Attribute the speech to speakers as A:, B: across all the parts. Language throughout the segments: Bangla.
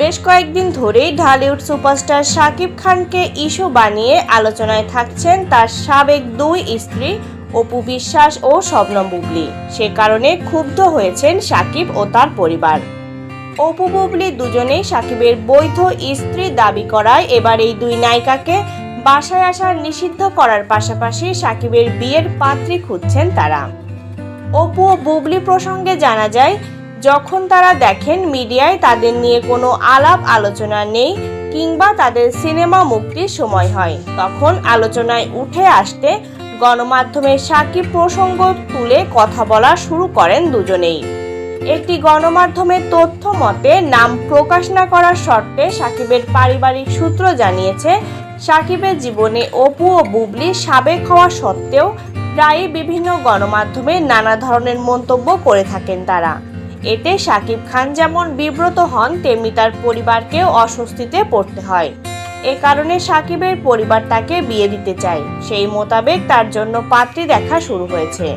A: বেশ কয়েকদিন ধরেই ঢালিউড সুপারস্টার শাকিব খানকে ইস্যু বানিয়ে আলোচনায় থাকছেন তার সাবেক দুই স্ত্রী, অপু বিশ্বাস ও স্বপ্ন বুবলি। সে কারণে ক্ষুব্ধ হয়েছেন শাকিব ও তার পরিবার। অপু বুবলি দুজনেই শাকিবের বৈধ স্ত্রী দাবি করায় এবার এই দুই নায়িকাকে বাসায় আসা নিষিদ্ধ করার পাশাপাশি শাকিবের বিয়ের পাত্রী খুঁজছেন তারা। অপু ও বুবলি প্রসঙ্গে জানা যায় যখন তারা দেখেন মিডিয়ায় তাদের নিয়ে কোনো আলাপ আলোচনা নেই কিংবা তাদের সিনেমা মুক্তির সময় হয়, তখন আলোচনায় উঠে আসতে গণমাধ্যমে সাকিব প্রসঙ্গ তুলে কথা বলা শুরু করেন দুজনেই। একটি গণমাধ্যমের তথ্য মতে, নাম প্রকাশ না করার শর্তে সাকিবের পারিবারিক সূত্র জানিয়েছে, সাকিবের জীবনে অপু ও বুবলি সাবেক হওয়া সত্ত্বেও প্রায়ই বিভিন্ন গণমাধ্যমে নানা ধরনের মন্তব্য করে থাকেন তারা। এতে সাকিব খান যেমন বিব্রত হন, তেমনি তার পরিবারকেও অস্বস্তিতে পড়তে হয়। এ কারণে সাকিবের পরিবার তাকে বিয়ে দিতে চায়। সেই মোতাবেক তার জন্য পাত্রী দেখা শুরু হয়েছে।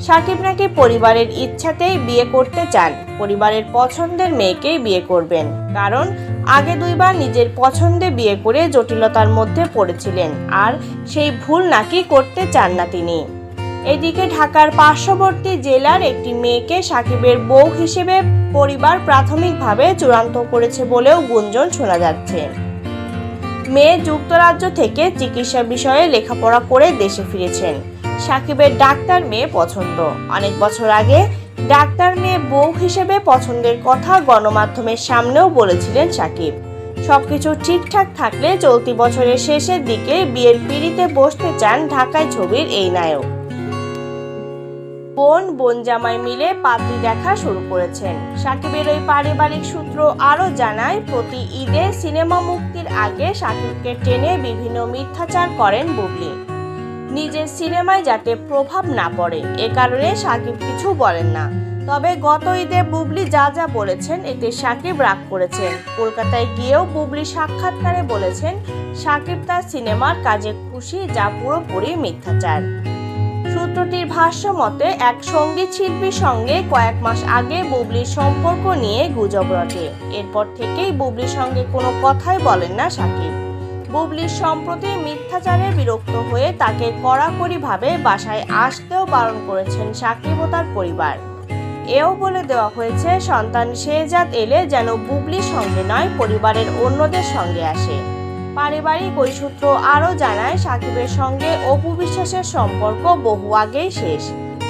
A: সাকিব নাকি পরিবারের ইচ্ছাতেই বিয়ে করতে চান। পরিবারের পছন্দের মেয়েকেই বিয়ে করবেন। কারণ, আগে দুইবার নিজের পছন্দে বিয়ে করে জটিলতার মধ্যে পড়েছিলেন। আর সেই ভুল নাকি করতে চান না তিনি। এদিকে ঢাকার পার্শ্ববর্তী জেলার একটি মেয়েকে সাকিবের বউ হিসেবে পরিবার প্রাথমিকভাবে চূড়ান্ত করেছে বলেও গুঞ্জন শোনা যাচ্ছে। মেয়ে যুক্তরাজ্য থেকে চিকিৎসা বিষয়ে লেখাপড়া করে দেশে ফিরেছেন। সাকিবের ডাক্তার মেয়ে পছন্দ। অনেক বছর আগে ডাক্তার মেয়ে বউ হিসেবে পছন্দের কথা গণমাধ্যমের সামনেও বলেছিলেন সাকিব। সবকিছু ঠিকঠাক থাকলে চলতি বছরের শেষের দিকে বিয়ের পিড়িতে বসতে চান ঢাকায় ছবির এই নায়ক। বোন বোন জামাই মিলে পাত্রী দেখা শুরু করেছেন। সাকিবের ওই পারিবারিক সূত্র আরও জানায়, প্রতি ঈদে সিনেমা মুক্তির আগে সাকিবকে টেনে বিভিন্ন মিথ্যাচার করেন বুবলি। নিজের সিনেমায় যাতে প্রভাব না পড়ে, এ কারণে সাকিব কিছু বলেন না। তবে গত ঈদে বুবলি যা যা বলেছেন, এতে সাকিব রাগ করেছেন। কলকাতায় গিয়েও বুবলি সাক্ষাৎকারে বলেছেন, সাকিব তার সিনেমার কাজে খুশি, যা পুরোপুরি মিথ্যাচার। সূত্রটির ভাষ্য মতে, এক সংগীত শিল্পীর সঙ্গে কয়েক মাস আগে বুবলির সম্পর্ক নিয়ে গুজব রটে। এরপর থেকেই বুবলির সঙ্গে কোনো কথাই বলেন না সাকিব। বুবলির সম্প্রতি মিথ্যাচারে বিরক্ত হয়ে তাকে কড়াকড়িভাবে বাসায় আসতেও বারণ করেছেন সাকিব ও তার পরিবার। এও বলে দেওয়া হয়েছে, সন্তান শেহজাদ এলে যেন বুবলির সঙ্গে নয়, পরিবারের অন্যদের সঙ্গে আসে। পারিবারিক ওই সূত্র আরও জানায় সাকিবের সঙ্গে অপু বিশ্বাসের সম্পর্ক বহু আগেই শেষ।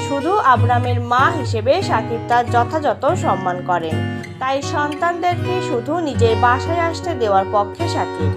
A: শুধু আবরামের মা হিসেবে সাকিব তার যথাযথ সম্মান করেন। তাই সন্তানদেরকে শুধু নিজের বাসায় আসতে দেওয়ার পক্ষে সাকিব।